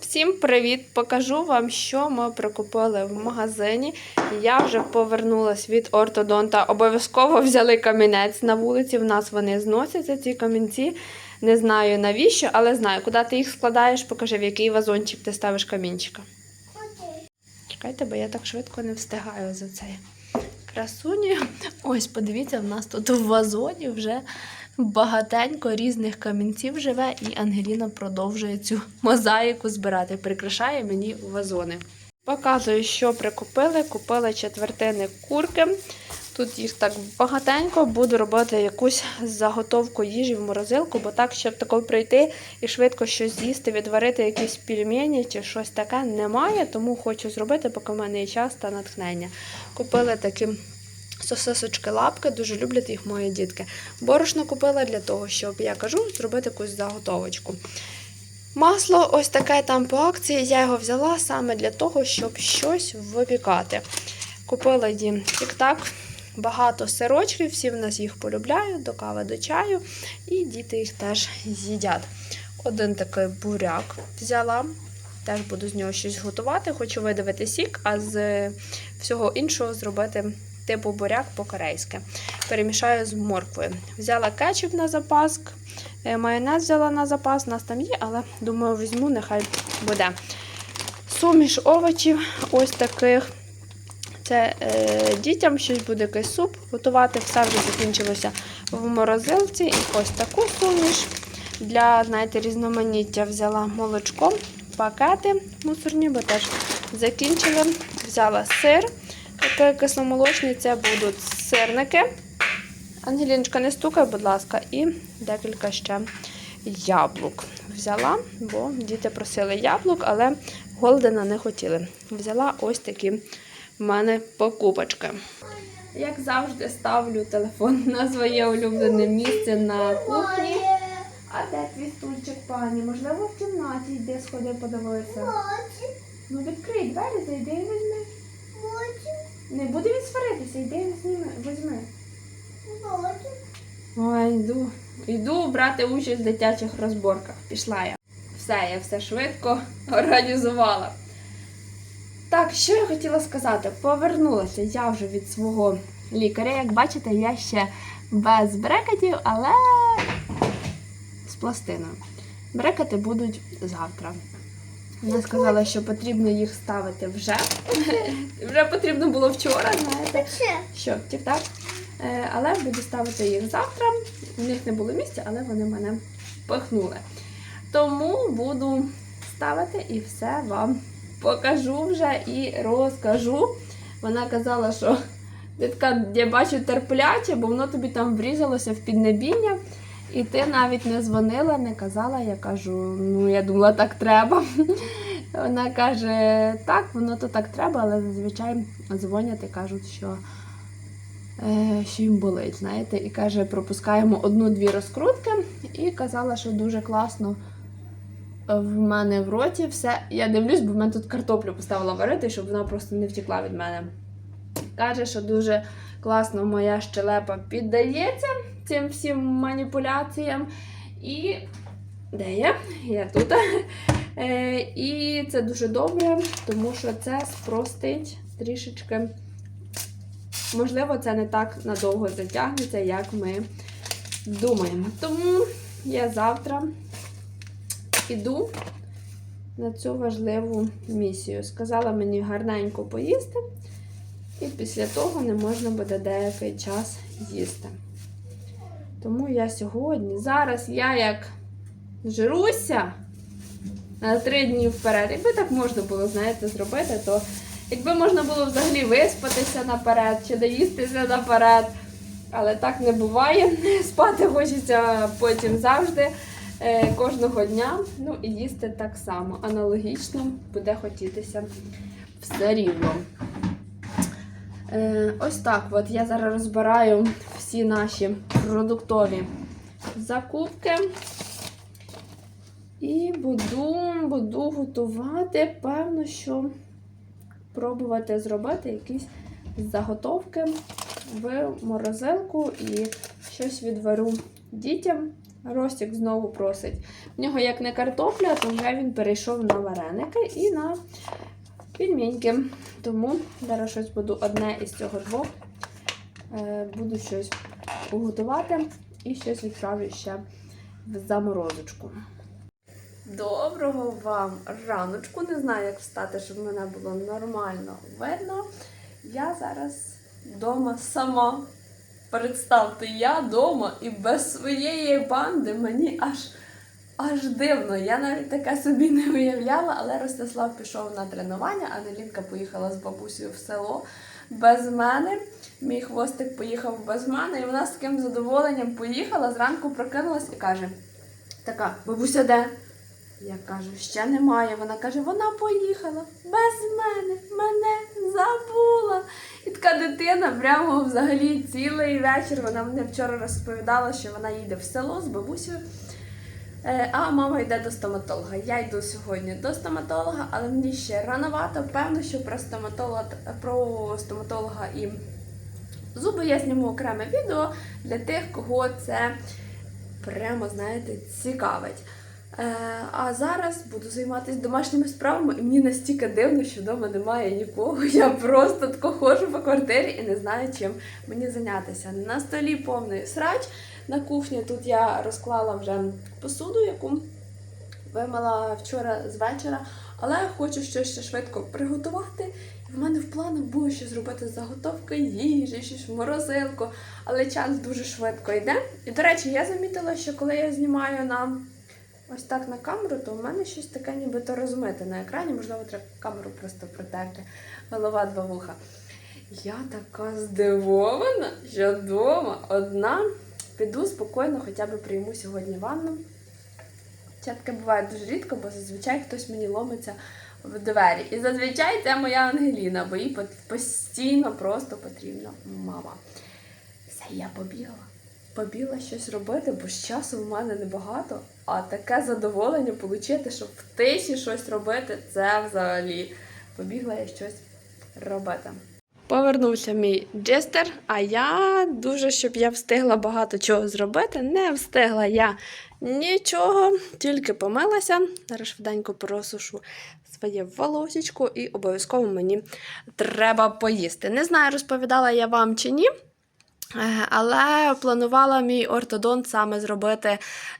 Всім привіт! Покажу вам, що ми прикупили в магазині. Я вже повернулась від ортодонта. Обов'язково взяли камінець на вулиці. В нас вони зносяться, ці камінці. Не знаю навіщо, але знаю, куди ти їх складаєш, покажи, в який вазончик ти ставиш камінчика. Чекайте, бо я так швидко не встигаю за це. Красуні. Ось, подивіться, в нас тут в вазоні вже багатенько різних камінців живе, і Ангеліна продовжує цю мозаїку збирати, прикрашає мені вазони. Показую, що прикупили. Купили четвертини курки. Тут їх так багатенько, буду робити якусь заготовку їжі в морозилку, бо так, щоб тако прийти і швидко щось з'їсти, відварити якісь пельмені чи щось таке немає, тому хочу зробити, поки в мене є час та натхнення. Купили такі сосисочки лапки, дуже люблять їх мої дітки. Борошно купила для того, щоб я кажу, зробити якусь заготовочку. Масло ось таке там по акції. Я його взяла саме для того, щоб щось випікати. Купила їм тік-так, багато сирочків, всі в нас їх полюбляють, до кави, до чаю, і діти їх теж їдять. Один такий буряк взяла. Теж буду з нього щось готувати. Хочу видавити сік, а з всього іншого зробити типу буряк по-корейськи. Перемішаю з морквою. Взяла кетчуп на запас, е, майонез взяла на запас, нас там є, але думаю, візьму, нехай буде. Суміш овочів, ось таких. Це е, дітям щось буде якийсь суп готувати. Все вже закінчилося в морозилці. І ось таку суміш. Для знаєте, різноманіття взяла молочко, пакети мусорні, бо теж закінчили. Взяла сир, такий кисломолочний, це будуть сирники. Ангеліночка, не стукай, будь ласка, і декілька ще яблук взяла, бо діти просили яблук, але голдена не хотіли. Взяла ось такі в мене покупочки. Як завжди, ставлю телефон на своє улюблене місце на кухні. А де твій стульчик, пані? Можливо, в кімнаті йди, сходи, подивися. Ну відкрий двері, зайди і візьми. Не буде він сваритися, йди і зніми, візьми. Ой, йду. Йду брати участь в дитячих розборках. Пішла я. Все, я все швидко організувала. Так, що я хотіла сказати? Повернулася я вже від свого лікаря. Як бачите, я ще без брекетів, але з пластиною. Брекети будуть завтра. Вона сказала, що потрібно їх ставити вже. вже потрібно було вчора, знаєте. Що, тік-так? Е, Але буду ставити їх завтра. У них не було місця, але вони мене пихнули. Тому буду ставити і все вам покажу вже і розкажу. Вона казала, що ти така, я бачу терпляче, бо воно тобі там врізалося в піднебіння. І ти навіть не дзвонила, не казала. Я кажу, ну я думала, так треба. Вона каже, так, воно то так треба, але зазвичай дзвонять і кажуть, що, е, що їм болить. знаєте. І каже, пропускаємо одну-дві розкрутки. І казала, що дуже класно в мене в роті все. Я дивлюсь, бо в мене тут картоплю поставила варити, щоб вона просто не втекла від мене. Каже, що дуже класно моя щелепа піддається цим всім маніпуляціям. І де я? Я тут. Е, і це дуже добре, тому що це спростить трішечки. Можливо, це не так надовго затягнеться, як ми думаємо. Тому я завтра іду на цю важливу місію. Сказала мені гарненько поїсти, і після того не можна буде деякий час їсти. Тому я сьогодні, зараз я як жируся на три дні вперед. Якби так можна було, знаєте, зробити, то якби можна було взагалі виспатися наперед чи доїстися наперед. Але так не буває. Спати хочеться потім завжди, е, кожного дня. Ну і їсти так само. Аналогічно буде хотітися все рівно. Е, ось так от я зараз розбираю всі наші продуктові закупки. І буду, буду готувати, певно, що пробувати зробити якісь заготовки в морозилку і щось відварю дітям Ростик знову просить. В нього як не картопля, то вже він перейшов на вареники і на пельменьки. Тому зараз щось буду одне із цього двох. Е, буду щось готувати і щось відправлю ще в заморозочку. Доброго вам раночку. Не знаю, як встати, щоб мене було нормально видно. Я зараз вдома сама. Представте, я вдома і без своєї банди мені аж аж дивно. Я навіть таке собі не уявляла, але Ростислав пішов на тренування, а Нелінка поїхала з бабусею в село без мене. Мій хвостик поїхав без мене, і вона з таким задоволенням поїхала. Зранку прокинулась і каже: така, бабуся, де? Я кажу, ще немає. Вона каже, вона поїхала без мене, мене забула. І така дитина прямо взагалі цілий вечір. Вона мені вчора розповідала, що вона їде в село з бабусею. Е, А мама йде до стоматолога. Я йду сьогодні до стоматолога, але мені ще рановато. Певно, що про стоматолога, про стоматолога і зуби я зніму окреме відео для тих, кого це прямо, знаєте, цікавить. Е, а зараз буду займатися домашніми справами, і мені настільки дивно, що вдома немає нікого. Я просто тако ходжу по квартирі і не знаю, чим мені зайнятися. На столі повний срач. На кухні тут я розклала вже посуду, яку вимила вчора з вечора, але хочу щось ще швидко приготувати. І в мене в планах було ще зробити заготовки їжі, щось в морозилку, але час дуже швидко йде. І, до речі, я замітила, що коли я знімаю на ось так на камеру, то в мене щось таке нібито розмите на екрані, можливо, треба камеру просто протерти. Голова два вуха. Я така здивована, що вдома одна піду спокійно, хоча б прийму сьогодні ванну. Хоча таке буває дуже рідко, бо зазвичай хтось мені ломиться в двері. І зазвичай це моя Ангеліна, бо їй постійно просто потрібна мама. Все, я побігла. Побігла щось робити, бо з часу в мене небагато, а таке задоволення отримати, щоб в тиші щось робити, це взагалі. Побігла я щось робити. Повернувся мій джестер, а я дуже, щоб я встигла багато чого зробити. Не встигла я нічого, тільки помилася. Зараз швиденько просушу своє волосечко і обов'язково мені треба поїсти. Не знаю, розповідала я вам чи ні. Е, Але планувала мій ортодонт саме зробити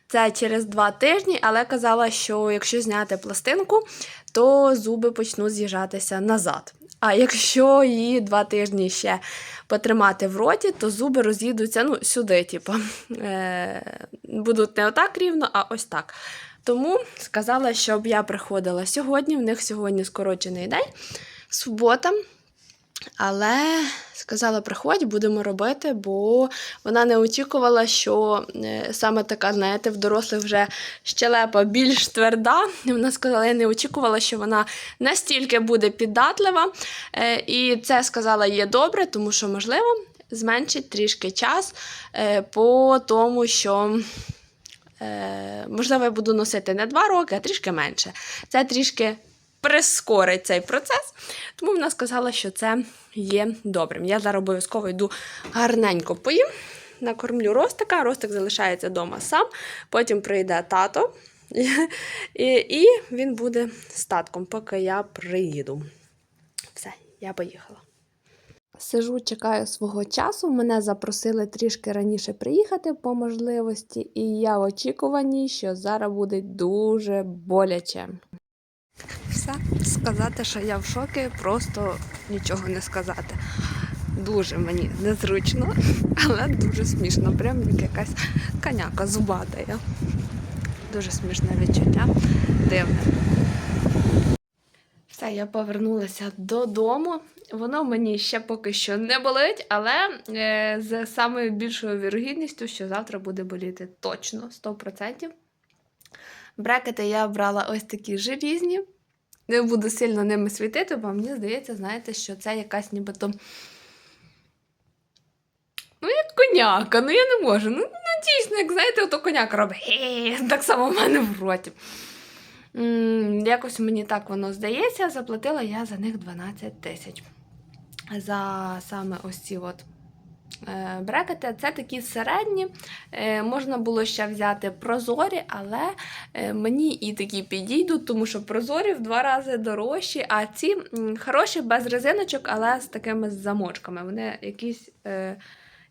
це через два тижні, але казала, що якщо зняти пластинку, то зуби почнуть з'їжджатися назад. А якщо її два тижні ще потримати в роті, то зуби роз'їдуться ну, сюди, типу, е- будуть не отак рівно, а ось так. Тому сказала, щоб я приходила сьогодні. В них сьогодні скорочений день, субота. Але сказала, приходь, будемо робити, бо вона не очікувала, що е, саме така, знаєте, в дорослих вже щелепа більш тверда. Вона сказала, я не очікувала, що вона настільки буде піддатлива. Е, І це сказала є добре, тому що, можливо, зменшить трішки час е, по тому, що. Можливо, я буду носити не 2 роки, а трішки менше. Це трішки прискорить цей процес. Тому вона сказала, що це є добрим. Я зараз обов'язково йду гарненько поїм, накормлю Ростика, Ростик залишається вдома сам, потім прийде тато, і, і він буде з татком, поки я приїду. Все, я поїхала. Сижу, чекаю свого часу. Мене запросили трішки раніше приїхати по можливості, і я в очікуванні, що зараз буде дуже боляче. Все, сказати, що я в шокі, просто нічого не сказати. Дуже мені незручно, але дуже смішно. Прям як якась коняка зубата. я. Дуже смішне відчуття. Дивне. Все, я повернулася додому. Воно мені ще поки що не болить, але е, з самою більшою вірогідністю, що завтра буде боліти точно 100%. Брекети я брала ось такі желізні. Не буду сильно ними світити, бо мені здається, знаєте, що це якась нібито. Ну, як коняка, ну я не можу. Ну, ну дійсно, як знаєте, ото коняка робить. Так само в мене в роті. Якось мені так воно здається, заплатила я за них 12 тисяч. За саме ось ці от брекети. Це такі середні. Е, Можна було ще взяти прозорі, але е, мені і такі підійдуть, тому що прозорі в два рази дорожчі, а ці хороші без резиночок, але з такими замочками. Вони якісь. е,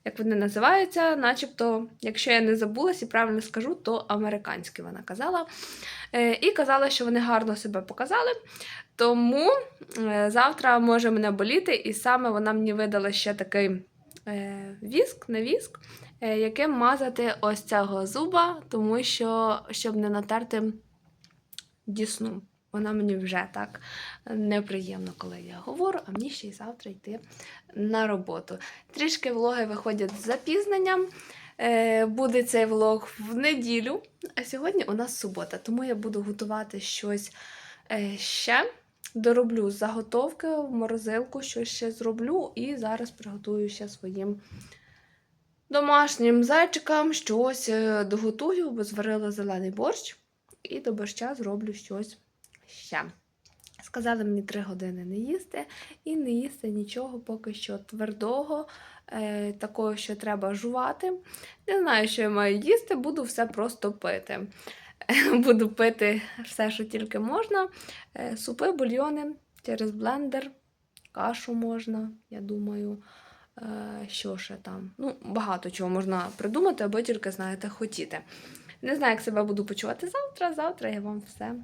Як вони називаються, начебто, якщо я не забулась і правильно скажу, то американські вона казала. Е, І казала, що вони гарно себе показали. Тому е, завтра може мене боліти, і саме вона мені видала ще такий е, віск, не віск, е, яким мазати ось цього зуба, тому що щоб не натерти дісну. Вона мені вже так неприємно, коли я говорю, а мені ще й завтра йти на роботу. Трішки влоги виходять з запізненням. Е, Буде цей влог в неділю, а сьогодні у нас субота, тому я буду готувати щось е, ще. Дороблю заготовки в морозилку, щось ще зроблю, і зараз приготую ще своїм домашнім зайчикам щось е, доготую, бо зварила зелений борщ, і до борща зроблю щось ще. Сказали мені три години не їсти, і не їсти нічого поки що твердого, е, такого, що треба жувати. Не знаю, що я маю їсти, буду все просто пити. Буду пити все, що тільки можна. Е, Супи, бульйони через блендер, кашу можна, я думаю. Е, Що ще там? Ну, багато чого можна придумати, або тільки, знаєте, хотіти. Не знаю, як себе буду почувати завтра. Завтра я вам все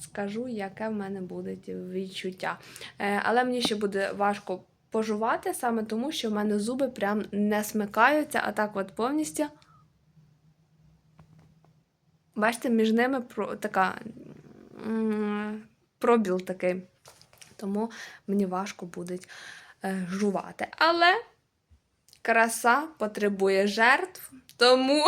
скажу, яке в мене буде відчуття. Е, Але мені ще буде важко пожувати, саме тому, що в мене зуби прям не смикаються, а так от повністю. Бачите, між ними про, така пробіл такий. Тому мені важко буде е, жувати. Але краса потребує жертв. Тому,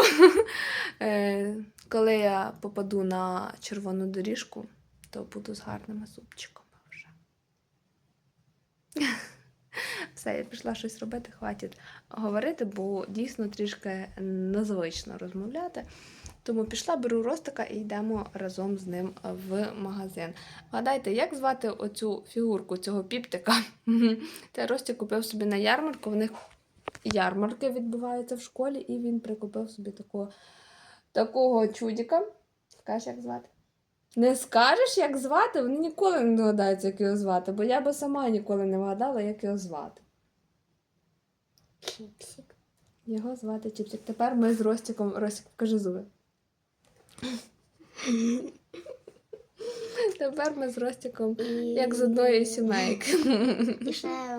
е, коли я попаду на червону доріжку, то буду з гарними зубчиками вже. Все, я пішла щось робити, хватить говорити, бо дійсно трішки незвично розмовляти. Тому пішла, беру Ростика і йдемо разом з ним в магазин. Гадайте, як звати оцю фігурку цього піптика? Та Ростик купив собі на ярмарку. В них ярмарки відбуваються в школі, і він прикупив собі такого, такого чудіка. Скажеш, як звати? Не скажеш, як звати? Вони ніколи не догадаються, як його звати, бо я би сама ніколи не вгадала, як його звати. Чіпсик. Його звати Чіпсик. Тепер ми з Ростиком. Ростик, покажи зуби. Тепер ми з Ростиком як з одної сімейки. І ще на,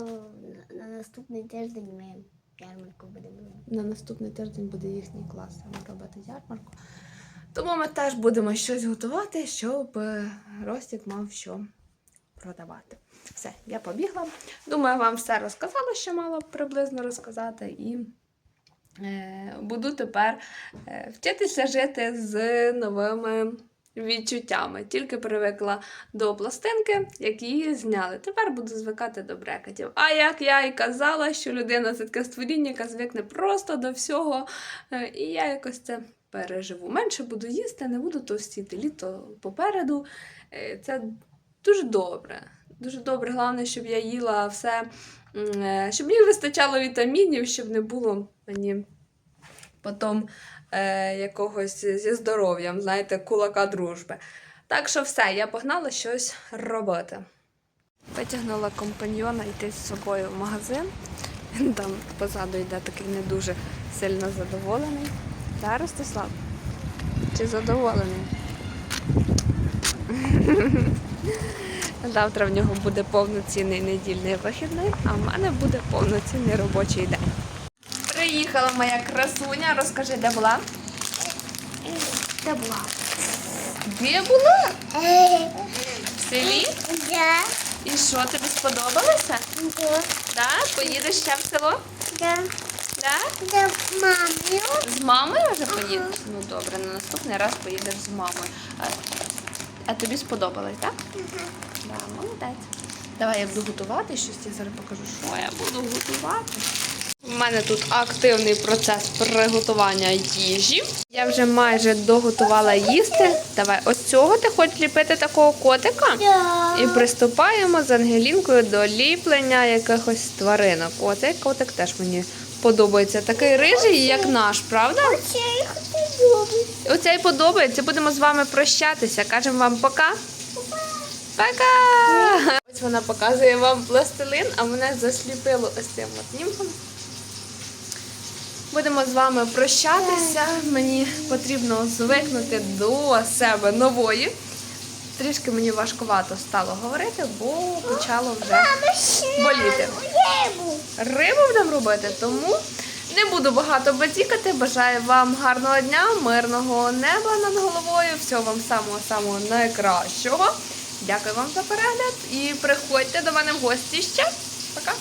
на наступний тиждень ми ярмарку будемо. На наступний тиждень буде їхній клас саме робити ярмарку. Тому ми теж будемо щось готувати, щоб е, Ростик мав що продавати. Все, я побігла. Думаю, вам все розказала, що мала приблизно розказати, і буду тепер е, вчитися жити з новими відчуттями. Тільки привикла до пластинки, які зняли. Тепер буду звикати до брекетів. А як я і казала, що людина це таке створіння, яка звикне просто до всього, е, і я якось це переживу. Менше буду їсти, не буду товстіти. Літо попереду. Е, Це дуже добре. Дуже добре. Головне, щоб я їла все, е, щоб мені вистачало вітамінів, щоб не було мені потім е, якогось зі здоров'ям, знаєте, кулака дружби. Так що все, я погнала щось робити. Витягнула компаньйона йти з собою в магазин. Він там позаду йде такий не дуже сильно задоволений. Так, Ростислав? Чи задоволений? Завтра в нього буде повноцінний недільний вихідний, а в мене буде повноцінний робочий день. Приїхала моя красуня, розкажи, де була? Де була? Де була? В селі? Да. І що, тобі сподобалося? Да. Так? Поїдеш ще в село? Да. Так? Да. Мамі. З мамою вже поїдеш? Ну добре, на наступний раз поїдеш з мамою. А, а тобі сподобалось, так? Да, молодець. Давай я буду готувати щось, я зараз покажу, що я буду готувати. У мене тут активний процес приготування їжі. Я вже майже доготувала їсти. Давай, ось цього ти хочеш ліпити такого котика? Да. І приступаємо з Ангелінкою до ліплення якихось тваринок. Оцей котик теж мені подобається. Такий рижий, як наш, правда? Оце їх подобається. Оцей подобається. Будемо з вами прощатися. Кажемо вам пока. Пока! Ось вона показує вам пластилин, а мене засліпило ось цим от німком. Будемо з вами прощатися. Мені потрібно звикнути до себе нової. Трішки мені важкувато стало говорити, бо почало вже боліти. рибу. Будемо робити, тому не буду багато базікати. Бажаю вам гарного дня, мирного неба над головою. Всього вам самого-самого найкращого. Дякую вам за перегляд і приходьте до мене в гості ще. Пока!